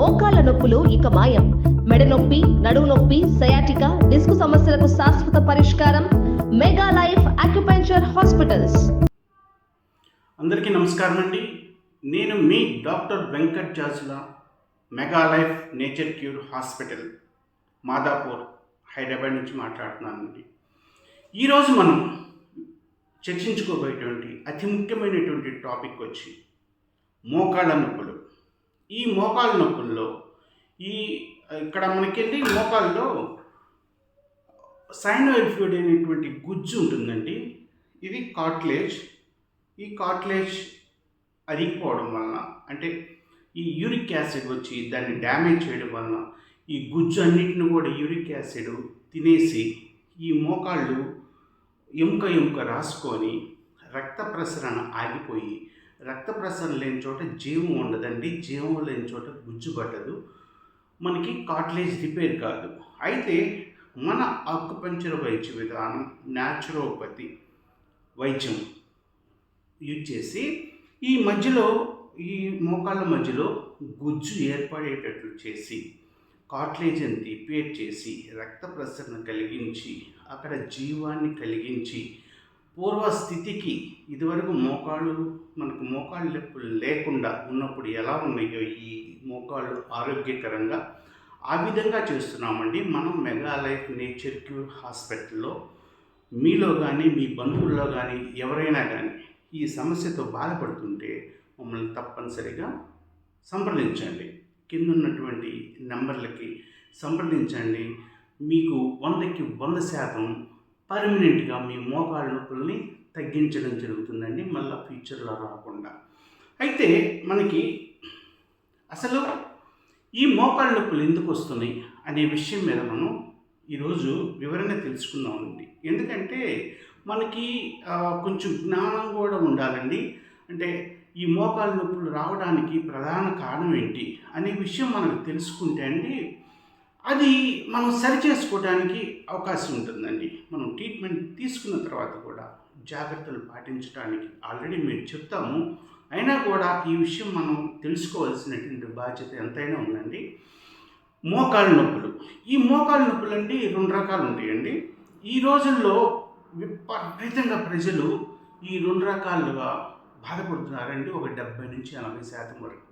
మోకాళ్ళ నొప్పులు ఇక మాయం. మెడ నొప్పి నడుము నొప్పి సయాటికా డిస్క్ సమస్యలకు శాశ్వత పరిష్కారం. మెగా లైఫ్ అక్యుపెంచర్ హాస్పిటల్స్ అందరికీ నమస్కారం అండి. నేను మీ doctor Venkat Jajula mega life nature cure hospital Madhapur Hyderabad నుంచి మాట్లాడుతున్నానండి. ఈరోజు మనం చర్చించుకోబోయేటువంటి అతి ముఖ్యమైనటువంటి టాపిక్ వచ్చి మోకాళ్ళ నొప్పులు ఈ మోకాళ్ళ నొప్పుల్లో ఈ ఇక్కడ మనకెళ్ళి మోకాళ్ళలో సైనోయిల్ ఫ్లూయిడ్ అనేటువంటి గుజ్జు ఉంటుందండి. ఇది కాట్లేజ్ ఈ కాట్లేజ్ అరిగిపోవడం వలన అంటే ఈ యూరిక్ యాసిడ్ వచ్చి దాన్ని డ్యామేజ్ చేయడం వలన ఈ గుజ్జు అన్నిటిని కూడా యూరిక్ యాసిడ్ తినేసి ఈ మోకాళ్ళు ఎముక ఎముక రాసుకొని రక్త ప్రసరణ ఆగిపోయి రక్త ప్రసరణ లేని చోట జీవం ఉండదండి. జీవం లేని చోట గుజ్జు పట్టదు. మనకి కాట్లేజ్ రిపేర్ కాదు. అయితే మన ఆకుపంచర వైద్య విధానం న్యాచురోపతి వైద్యం యూజ్ చేసి ఈ మధ్యలో ఈ మోకాళ్ళ మధ్యలో గుజ్జు ఏర్పడేటట్లు చేసి కాట్లేజ్ని రిపేర్ చేసి రక్త ప్రసరణ కలిగించి అక్కడ జీవాన్ని కలిగించి పూర్వస్థితికి ఇదివరకు మోకాళ్ళు మనకు మోకాళ్ళు నొప్పులు లేకుండా ఉన్నప్పుడు ఎలా ఉన్నాయో ఈ మోకాళ్ళు ఆరోగ్యకరంగా ఆ విధంగా చేస్తున్నామండి. మనం మెగా లైఫ్ నేచర్ క్యూర్ హాస్పిటల్లో మీలో కానీ మీ బంధువుల్లో కానీ ఎవరైనా కానీ ఈ సమస్యతో బాధపడుతుంటే మమ్మల్ని తప్పనిసరిగా సంప్రదించండి. కింద ఉన్నటువంటి నెంబర్లకి సంప్రదించండి. మీకు వందకి వంద శాతం పర్మనెంట్గా మీ మోకాళ్ళ నొప్పుల్ని తగ్గించడం జరుగుతుందండి మళ్ళీ ఫ్యూచర్లో రాకుండా. అయితే మనకి అసలు ఈ మోకాళ్ళ నొప్పులు ఎందుకు వస్తున్నాయి అనే విషయం మీద మనం ఈరోజు వివరణ తెలుసుకుందామండి. ఎందుకంటే మనకి కొంచెం జ్ఞానం కూడా ఉండాలండి. అంటే ఈ మోకాళ్ళ నొప్పులు రావడానికి ప్రధాన కారణం ఏంటి అనే విషయం మనకు తెలుసుకుంటే అండి అది మనం సరి చేసుకోవడానికి అవకాశం ఉంటుందండి. మనం ట్రీట్మెంట్ తీసుకున్న తర్వాత కూడా జాగ్రత్తలు పాటించడానికి ఆల్రెడీ మేము చెప్తాము. అయినా కూడా ఈ విషయం మనం తెలుసుకోవాల్సినటువంటి బాధ్యత ఎంతైనా ఉందండి. మోకాళ్ళ నొప్పులు. ఈ మోకాళ్ళ నొప్పులు అండి రెండు రకాలు ఉంటాయండి. ఈ రోజుల్లో విపరీతంగా ప్రజలు ఈ రెండు రకాలుగా బాధపడుతున్నారండి. ఒక డెబ్బై నుంచి ఎనభై శాతం వరకు.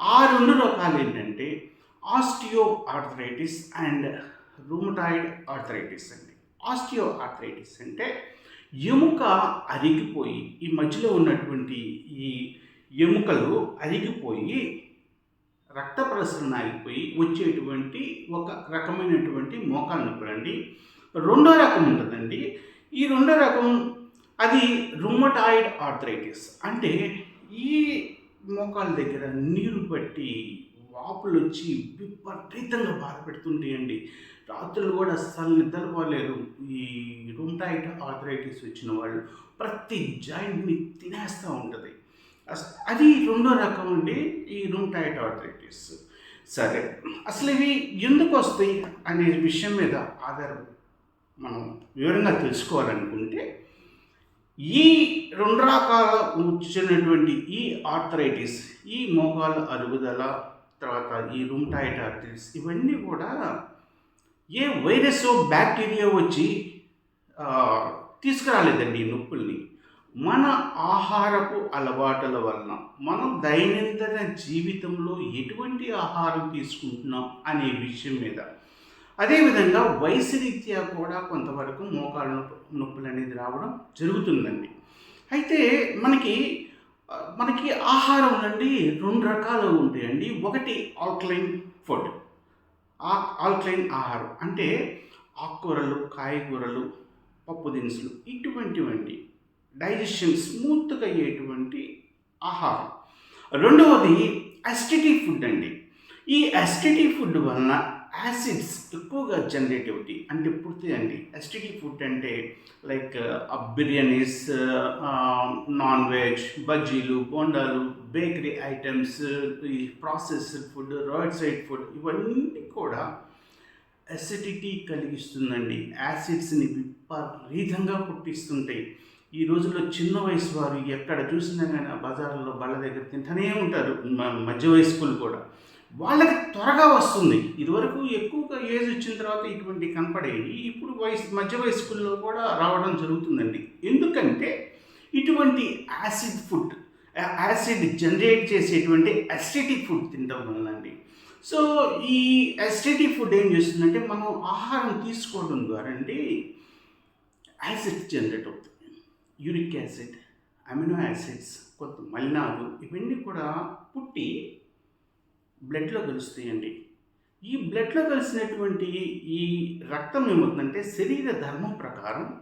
ఆ రెండు రకాలు ఏంటంటే osteoarthritis and rheumatoid arthritis అండి. ఆస్టియో ఆర్థరైటిస్ అంటే ఎముక అరిగిపోయి ఈ మధ్యలో ఉన్నటువంటి ఈ ఎముకలు అరిగిపోయి రక్త ప్రసరణ అయిపోయి వచ్చేటువంటి ఒక రకమైనటువంటి మోకాలు నొప్పులండి. రెండో రకం ఉంటుందండి. ఈ రెండో రకం అది రుమటాయిడ్ ఆర్థరైటిస్ అంటే ఈ మోకాల దగ్గర నీరు పట్టి వాపులు వచ్చి విపరీతంగా బాధ పెడుతుంటాయండి. రాత్రులు కూడా అస్సలు నిద్రపోలేరు ఈ రుమటాయిడ్ ఆర్థరైటిస్ వచ్చిన వాళ్ళు ప్రతి జాయింట్ని తినేస్తూ ఉంటుంది. అది రెండో రకం అండి ఈ రుమటాయిడ్ ఆర్థరైటిస్. సరే అసలు ఇవి ఎందుకు వస్తాయి అనే విషయం మీద ఆధారం మనం వివరంగా తెలుసుకోవాలనుకుంటే ఈ రెండు రకాల వచ్చినటువంటి ఈ ఆర్థరైటిస్ ఈ మోకాల అరుగుదల తర్వాత ఈ రూమ్టాయిడ్ ఆర్థరైటిస్ ఇవన్నీ కూడా ఏ వైరస్ బ్యాక్టీరియా వచ్చి తీసుకురాలేదండి ఈ నొప్పుల్ని. మన ఆహారపు అలవాటుల వలన మనం దైనందిన జీవితంలో ఎటువంటి ఆహారం తీసుకుంటున్నాం అనే విషయం మీద. అదేవిధంగా వయసు రీత్యా కూడా కొంతవరకు మోకాళ్ళ నొప్పి నొప్పులు అనేది రావడం జరుగుతుందండి. అయితే మనకి మనకి ఆహారం అండి రెండు రకాలు ఉంటాయండి. ఒకటి ఆల్కలైన్ ఫుడ్. ఆ ఆల్కలైన్ ఆహారం అంటే ఆకుకూరలు కాయగూరలు పప్పు దినుసులు ఇటువంటివంటి డైజెషన్ స్మూత్గా అయ్యేటువంటి ఆహారం. రెండవది అసిడిటీ ఫుడ్ అండి. ఈ అసిడిటీ ఫుడ్ వలన యాసిడ్స్ ఎక్కువగా జనరేట్ అంటే పుడుతాయి అండి. ఫుడ్ అంటే లైక్ బిర్యానీస్ నాన్ వెజ్ బజ్జీలు బోండాలు బేకరీ ఐటమ్స్ ఈ processed food road side food ఇవన్నీ కూడా అసిడిటీ కలిగిస్తుందండి. యాసిడ్స్ని విపరీతంగా పుట్టిస్తుంటాయి. ఈ రోజుల్లో చిన్న వయసు వారు ఎక్కడ చూసినా కానీ బజార్లో బళ్ళ దగ్గర తింటూనే ఉంటారు. మ- మధ్య వయస్కులు కూడా. వాళ్ళకి త్వరగా వస్తుంది. ఇదివరకు ఎక్కువగా ఏజ్ వచ్చిన తర్వాత ఇటువంటి కనపడేవి ఇప్పుడు వయసు మధ్య వయస్కుల్లో కూడా రావడం జరుగుతుందండి. ఎందుకంటే ఇటువంటి యాసిడ్ ఫుడ్ యాసిడ్ జనరేట్ చేసేటువంటి అసిడిక్ ఫుడ్ తినడం వల్ల అండి సో ఈ అసిడిక్ ఫుడ్ ఏం చేస్తుందంటే మనం ఆహారం తీసుకోవడం ద్వారా అండి యాసిడ్ జనరేట్ అవుతుంది. యూరిక్ యాసిడ్ అమినో యాసిడ్స్ కొంత మలినాలు ఇవన్నీ కూడా పుట్టి బ్లడ్లో కలుస్తాయండి. ఈ బ్లడ్లో కలిసినటువంటి ఈ రక్తం ఏమవుతుందంటే శరీర ధర్మం ప్రకారం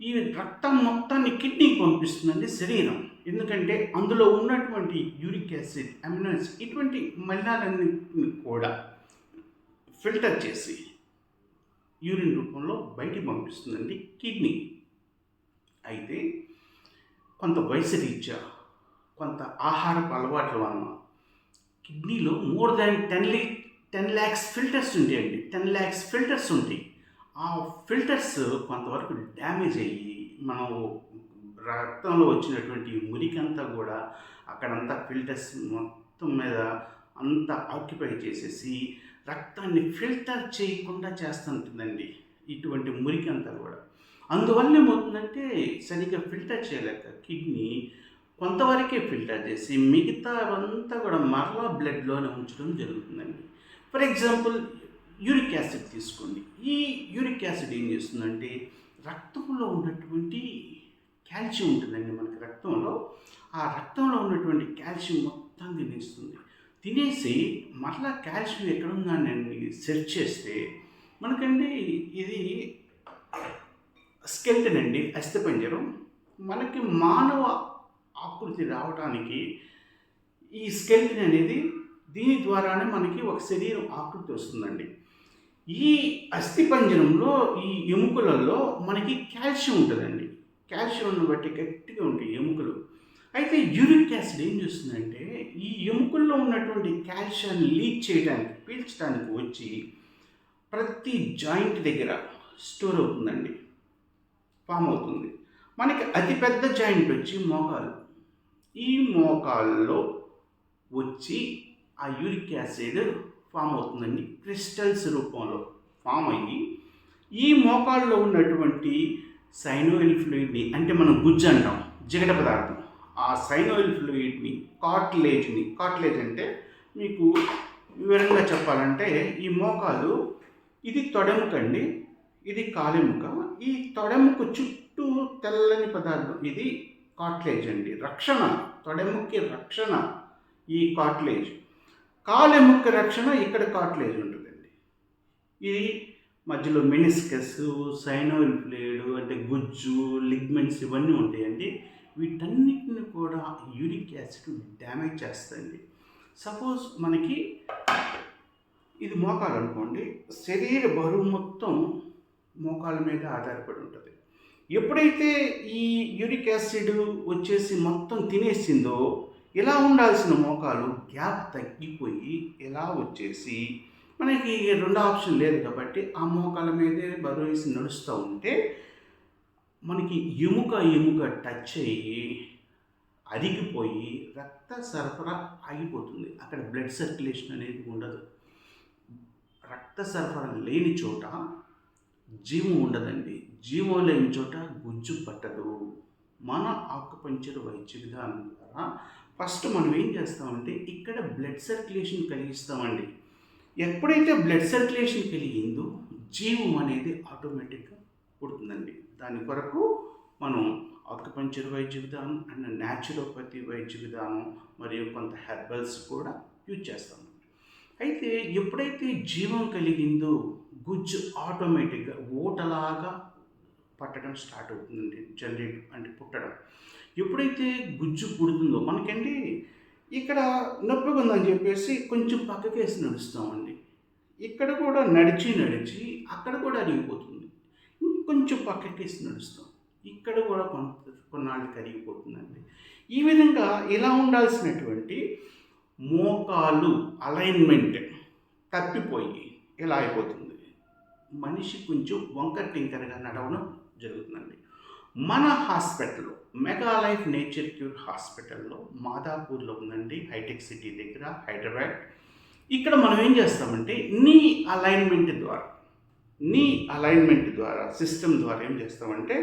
ఈ రక్తం మొత్తాన్ని కిడ్నీకి పంపిస్తుందండి శరీరం. ఎందుకంటే అందులో ఉన్నటువంటి యూరిక్ యాసిడ్ అమినో ఇటువంటి మలినాలన్నింటిని కూడా ఫిల్టర్ చేసి యూరిన్ రూపంలో బయటికి పంపిస్తుందండి కిడ్నీ. అయితే కొంత వయసు రీత్యా కొంత ఆహారపు అలవాట్ల వలన కిడ్నీలో మోర్ దాన్ టెన్ లీ టెన్ ల్యాక్స్ ఫిల్టర్స్ ఉంటాయండి. టెన్ ల్యాక్స్ ఫిల్టర్స్ ఉంటాయి. ఆ ఫిల్టర్స్ కొంతవరకు డ్యామేజ్ అయ్యి మనం రక్తంలో వచ్చినటువంటి మురికంతా కూడా అక్కడంతా ఫిల్టర్స్ మొత్తం మీద అంతా ఆక్యుపై చేసేసి రక్తాన్ని ఫిల్టర్ చేయకుండా చేస్తుంటుందండి. ఇటువంటి మురికి అంతా కూడా. అందువల్ల ఏమవుతుందంటే సరిగ్గా ఫిల్టర్ చేయలేక కిడ్నీ కొంతవరకే ఫిల్టర్ చేసి మిగతా అవంతా కూడా మరలా బ్లడ్లోనే ఉంచడం జరుగుతుందండి. ఫర్ ఎగ్జాంపుల్ యూరిక్ యాసిడ్ తీసుకోండి. ఈ యూరిక్ యాసిడ్ ఏం చేస్తుందంటే రక్తంలో ఉన్నటువంటి కాల్షియం ఉంటుందండి మనకి రక్తంలో. ఆ రక్తంలో ఉన్నటువంటి కాల్షియం మొత్తం తినేస్తుంది. తినేసి మరలా కాల్షియం ఎక్కడ ఉందని సెర్చ్ చేస్తే మనకండి ఇది స్కెల్టన్ అండి అస్థిపంజరం. మనకి మానవ ఆకృతి రావడానికి ఈ స్కెల్టన్ అనేది దీని ద్వారానే మనకి ఒక శరీరం ఆకృతి వస్తుందండి. ఈ అస్థిపంజరంలో ఈ ఎముకలలో మనకి కాల్షియం ఉంటుందండి. కాల్షియంను బట్టి గట్టిగా ఉంటాయి ఎముకలు. అయితే యూరిక్ యాసిడ్ ఏం చేస్తుందంటే ఈ ఎముకల్లో ఉన్నటువంటి కాల్షియాన్ని లీక్ చేయడానికి పీల్చడానికి వచ్చి ప్రతి జాయింట్ దగ్గర స్టోర్ అవుతుందండి. ఫామ్ అవుతుంది. మనకి అతిపెద్ద జాయింట్ వచ్చి మోకాలు ఈ మోకాల్లో వచ్చి ఆ యూరిక్ యాసిడ్ ఫామ్ అవుతుందండి. క్రిస్టల్స్ రూపంలో ఫామ్ అయ్యి ఈ మోకాల్లో ఉన్నటువంటి సైనోయిల్ ఫ్లూయిడ్ని అంటే మనం గుజ్జు అంటాం జిగట పదార్థం. ఆ సైనోయిల్ ఫ్లూయిడ్ని కాట్లేజ్ని కాట్లేజ్ అంటే మీకు వివరంగా చెప్పాలంటే ఈ మోకాలు ఇది తొడెముకండి ఇది కాలెముక ఈ తొడెముక చుట్టూ తెల్లని పదార్థం ఇది కాట్లేజ్ అండి. రక్షణ తొడెముక్కి రక్షణ ఈ కాట్లేజ్ కాలెముక్కి రక్షణ ఇక్కడ కాట్లేజ్ ఉంటుందండి. ఇది మధ్యలో మెనిస్కస్ సైనోల్ ఫ్లూయిడ్ అంటే గుజ్జు లిగ్మెంట్స్ ఇవన్నీ ఉంటాయండి. వీటన్నిటిని కూడా యూరిక్ యాసిడ్ డ్యామేజ్ చేస్తుంది సపోజ్ మనకి ఇది మోకాలు అనుకోండి శరీర బరువు మొత్తం మోకాల మీద ఆధారపడి ఉంటుంది. ఎప్పుడైతే ఈ యూరిక్ యాసిడ్ వచ్చేసి మొత్తం తినేసిందో ఇలా ఉండాల్సిన మోకాలు గ్యాప్ తగ్గిపోయి ఇలా వచ్చేసి మనకి రెండో ఆప్షన్ లేదు కాబట్టి ఆ మోకాల మీదే బరువు వేసి నడుస్తూ ఉంటే మనకి ఎముక ఎముక టచ్ అయ్యి అరిగిపోయి రక్త సరఫరా ఆగిపోతుంది. అక్కడ బ్లడ్ సర్క్యులేషన్ అనేది ఉండదు. రక్త సరఫరా లేని చోట జీవం ఉండదండి. జీవం లేని చోట గుజ్జు పట్టదు. మన ఆకుపంచర్ వైద్య విధానం ద్వారా ఫస్ట్ మనం ఏం చేస్తామంటే ఇక్కడ బ్లడ్ సర్క్యులేషన్ కలిగిస్తామండి. ఎప్పుడైతే బ్లడ్ సర్క్యులేషన్ కలిగిందో జీవం అనేది ఆటోమేటిక్గా పుడుతుందండి. దాని కొరకు మనం ఆకుపంచర్ వైద్య విధానం అండ్ న్యాచురోపతి వైద్య విధానం మరియు కొంత హెర్బల్స్ కూడా యూజ్ చేస్తాం. అయితే ఎప్పుడైతే జీవం కలిగిందో గుజ్జు ఆటోమేటిక్గా ఓటలాగా పట్టడం స్టార్ట్ అవుతుందండి జనరేట్ అంటే పుట్టడం. ఎప్పుడైతే గుజ్జు పుడుతుందో మనకండి ఇక్కడ నొప్పి ఉందని చెప్పేసి కొంచెం పక్కకి వేసి నడుస్తామండి. ఇక్కడ కూడా నడిచి నడిచి అక్కడ కూడా అరిగిపోతుంది. ఇంకొంచెం పక్కకేసి నడుస్తాం. ఇక్కడ కూడా కొంత కొన్నాళ్ళు కరిగిపోతుందండి. ఈ విధంగా ఇలా ఉండాల్సినటువంటి మోకాలు అలైన్మెంట్ తప్పిపోయి ఇలా అయిపోతుంది. మనిషి కొంచెం వంకర టింకరగా నడవడం జరుగుతుందండి. మన హాస్పిటల్లో మెగా లైఫ్ నేచర్ క్యూర్ హాస్పిటల్లో మాదాపూర్లో ఉందండి హైటెక్ సిటీ దగ్గర హైదరాబాద్. ఇక్కడ మనం ఏం చేస్తామంటే నీ అలైన్మెంట్ ద్వారా నీ అలైన్మెంట్ ద్వారా సిస్టమ్ ద్వారా ఏం చేస్తామంటే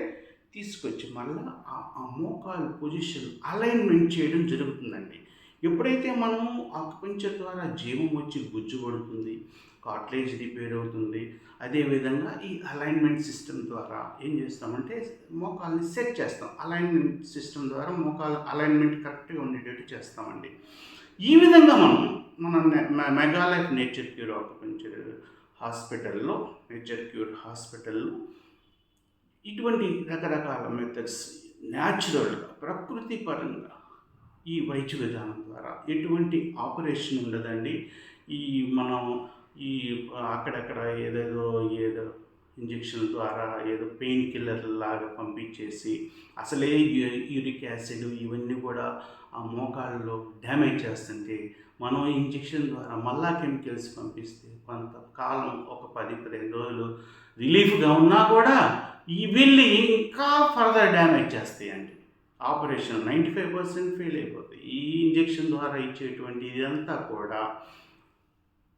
తీసుకొచ్చి మళ్ళీ ఆ ఆ మోకాలు పొజిషన్ అలైన్మెంట్ చేయడం జరుగుతుందండి. ఎప్పుడైతే మనము ఆకుపంచర్ ద్వారా జీవం వచ్చి గుజ్జు పడుతుంది కాట్లేజ్ రిపేర్ అవుతుంది అదేవిధంగా ఈ అలైన్మెంట్ సిస్టమ్ ద్వారా ఏం చేస్తామంటే మోకాల్ని సెట్ చేస్తాం. అలైన్మెంట్ సిస్టమ్ ద్వారా మోకాలు అలైన్మెంట్ కరెక్ట్గా ఉండేటట్టు చేస్తామండి. ఈ విధంగా మనం మన మె- mega life nature cure acupuncture హాస్పిటల్లో నేచర్ క్యూర్ హాస్పిటల్లో ఇటువంటి రకరకాల మెథడ్స్ న్యాచురల్గా ప్రకృతి పరంగా ఈ వైద్య విధానం ద్వారా ఎటువంటి ఆపరేషన్ ఉండదండి. ఈ మనం ఈ అక్కడక్కడ ఏదేదో ఏదో ఇంజెక్షన్ ద్వారా ఏదో పెయిన్ కిల్లర్ లాగా పంపించేసి అసలే యూరిక్ యాసిడ్ ఇవన్నీ కూడా ఆ మోకాళ్ళలో డ్యామేజ్ చేస్తుంటే మనం ఇంజెక్షన్ ద్వారా మళ్ళా కెమికల్స్ పంపిస్తే కొంతకాలం ఒక పది పదిహేను రోజులు రిలీఫ్గా ఉన్నా కూడా ఈ వెళ్ళి ఇంకా further damage చేస్తాయండి. Operation ninety five percent fail అయిపోతాయి. ఈ ఇంజెక్షన్ ద్వారా ఇచ్చేటువంటి ఇదంతా కూడా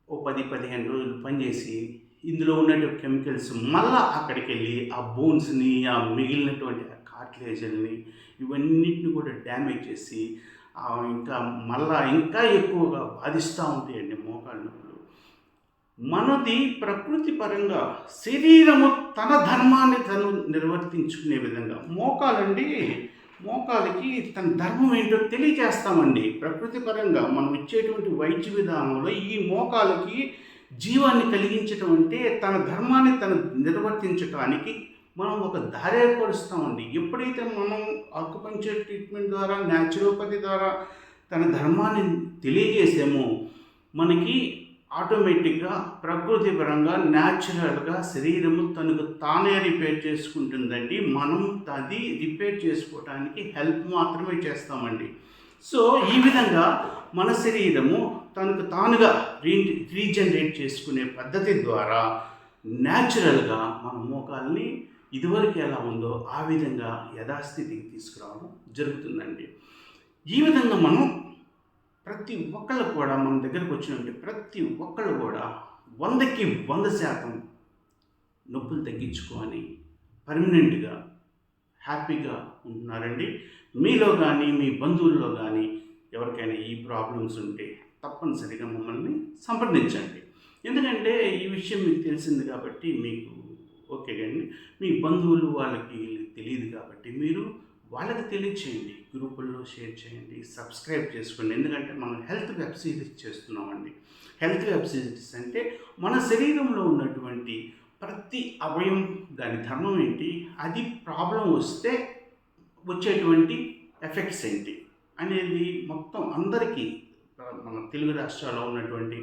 ఓ పది పదిహేను రోజులు పనిచేసి ఇందులో ఉన్నటువంటి కెమికల్స్ మళ్ళా అక్కడికి వెళ్ళి ఆ బోన్స్ని ఆ మిగిలినటువంటి ఆ కార్టిలేజల్ని ఇవన్నిటిని కూడా డ్యామేజ్ చేసి ఇంకా మళ్ళా ఇంకా ఎక్కువగా బాధిస్తూ ఉంటాయండి మోకాళ్ళ నొప్పులు. మనది ప్రకృతి పరంగా శరీరము తన ధర్మాన్ని తను నిర్వర్తించుకునే విధంగా మోకాలండి మోకాలికి తన ధర్మం ఏంటో తెలియజేస్తామండి. ప్రకృతి పరంగా మనం ఇచ్చేటువంటి వైద్య విధానంలో ఈ మోకాలకి జీవాన్ని కలిగించటం అంటే తన ధర్మాన్ని తను నిర్వర్తించటానికి మనం ఒక దారి ఏర్పరుస్తామండి. ఎప్పుడైతే మనం ఆకుపంచర్ ట్రీట్మెంట్ ద్వారా న్యాచురోపతి ద్వారా తన ధర్మాన్ని తెలియజేసామో మనకి ఆటోమేటిక్గా ప్రకృతి పరంగా న్యాచురల్గా శరీరము తనకు తానే రిపేర్ చేసుకుంటుందండి. మనం అది రిపేర్ చేసుకోవడానికి హెల్ప్ మాత్రమే చేస్తామండి. సో ఈ విధంగా మన శరీరము తనకు తానుగా రీ రీజనరేట్ చేసుకునే పద్ధతి ద్వారా న్యాచురల్గా మన మోకాల్ని ఇదివరకు ఎలా ఉందో ఆ విధంగా యథాస్థితికి తీసుకురావడం జరుగుతుందండి. ఈ విధంగా మనం ప్రతి ఒక్కళ్ళు కూడా మన దగ్గరకు వచ్చినట్టు ప్రతి ఒక్కళ్ళు కూడా వందకి వంద శాతం నొప్పులు తగ్గించుకొని పర్మనెంట్గా హ్యాపీగా ఉంటున్నారండి. మీలో కానీ మీ బంధువుల్లో కానీ ఎవరికైనా ఈ ప్రాబ్లమ్స్ ఉంటే తప్పనిసరిగా మమ్మల్ని సంప్రదించండి. ఎందుకంటే ఈ విషయం మీకు తెలిసింది కాబట్టి మీకు ఓకే కానీ మీ బంధువులు వాళ్ళకి తెలియదు కాబట్టి మీరు వాళ్ళకి తెలియచేయండి. గ్రూపుల్లో షేర్ చేయండి సబ్స్క్రైబ్ చేసుకోండి. ఎందుకంటే మనం హెల్త్ వెబ్ సిరీస్ చేస్తున్నామండి. హెల్త్ వెబ్ సిరీస్ అంటే మన శరీరంలో ఉన్నటువంటి ప్రతి అవయం దాని ధర్మం ఏంటి అది ప్రాబ్లం వస్తే వచ్చేటువంటి ఎఫెక్ట్స్ ఏంటి అనేది మొత్తం అందరికీ మన తెలుగు రాష్ట్రాల్లో ఉన్నటువంటి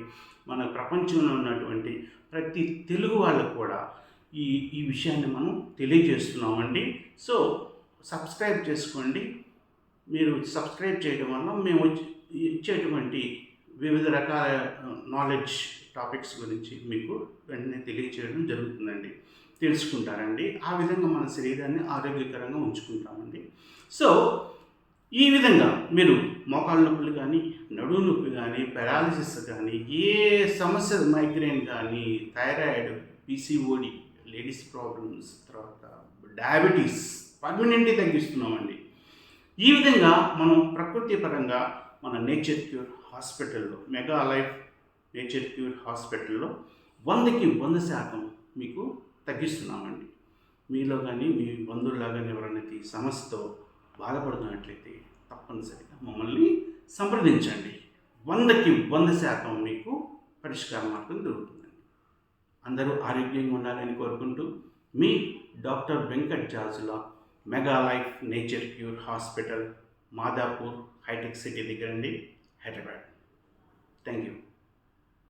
మన ప్రపంచంలో ఉన్నటువంటి ప్రతి తెలుగు వాళ్ళకు కూడా ఈ ఈ విషయాన్ని మనం తెలియజేస్తున్నామండి. సో సబ్స్క్రైబ్ చేసుకోండి. మీరు సబ్స్క్రైబ్ చేయడం వల్ల మేము ఇచ్చేటువంటి వివిధ రకాల నాలెడ్జ్ టాపిక్స్ గురించి మీకు వెంటనే తెలియచేయడం జరుగుతుందండి. తెలుసుకుంటారండి. ఆ విధంగా మన శరీరాన్ని ఆరోగ్యకరంగా ఉంచుకుంటామండి. సో ఈ విధంగా మీరు మోకాళ్ళ నొప్పులు కానీ నడుము నొప్పి కానీ పెరాలసిస్ కానీ ఏ సమస్య మైగ్రేన్ కానీ థైరాయిడ్ పీసీఓడి లేడీస్ ప్రాబ్లమ్స్ తర్వాత డయాబెటీస్ పర్మనెంట్లీ తగ్గిస్తున్నామండి. ఈ విధంగా మనం ప్రకృతి పరంగా మన నేచర్ క్యూర్ హాస్పిటల్లో మెగా లైఫ్ నేచర్ క్యూర్ హాస్పిటల్లో వందకి వంద శాతం మీకు తగ్గిస్తున్నామండి. మీలో కానీ మీ బంధువుల్లో కానీ ఎవరైనా ఈ సమస్యతో బాధపడుతున్నట్లయితే తప్పనిసరిగా మమ్మల్ని సంప్రదించండి. వందకి వంద శాతం మీకు పరిష్కార మార్గం దొరుకుతుందండి. అందరూ ఆరోగ్యంగా ఉండాలని కోరుకుంటూ మీ doctor Venkat Jajula mega life nature cure hospital Madhapur hitech city దగ్గరండి Hyderabad. Thank you